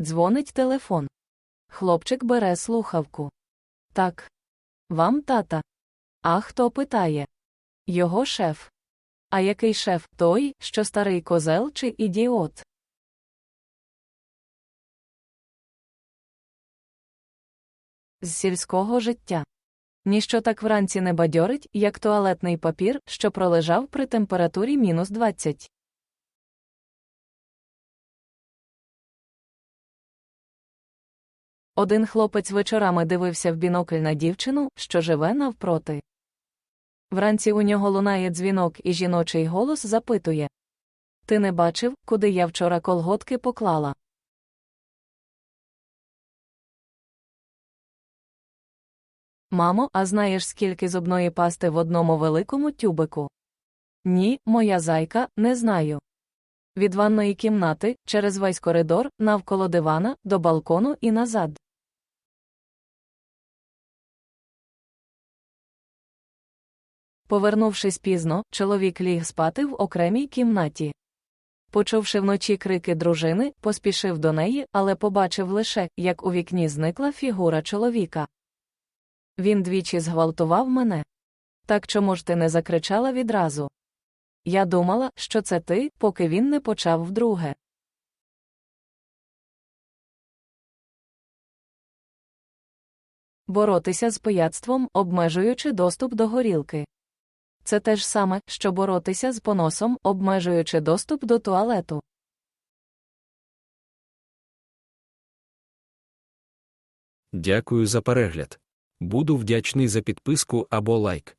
Дзвонить телефон. Хлопчик бере слухавку. Так. Вам тата. А хто питає? Його шеф. А який шеф той, що старий козел чи ідіот? З сільського життя. Ніщо так вранці не бадьорить, як туалетний папір, що пролежав при температурі мінус 20. Один хлопець вечорами дивився в бінокль на дівчину, що живе навпроти. Вранці у нього лунає дзвінок і жіночий голос запитує Ти не бачив, куди я вчора колготки поклала? Мамо, а знаєш, скільки зубної пасти в одному великому тюбику? Ні, моя зайка, не знаю. Від ванної кімнати, через весь коридор, навколо дивана, до балкону і назад. Повернувшись пізно, чоловік ліг спати в окремій кімнаті. Почувши вночі крики дружини, поспішив до неї, але побачив лише, як у вікні зникла фігура чоловіка. Він двічі зґвалтував мене. Так чому ж ти не закричала відразу? Я думала, що це ти, поки він не почав вдруге. Боротися з пияцтвом, обмежуючи доступ до горілки. Це те ж саме, що боротися з поносом, обмежуючи доступ до туалету. Дякую за перегляд. Буду вдячний за підписку або лайк.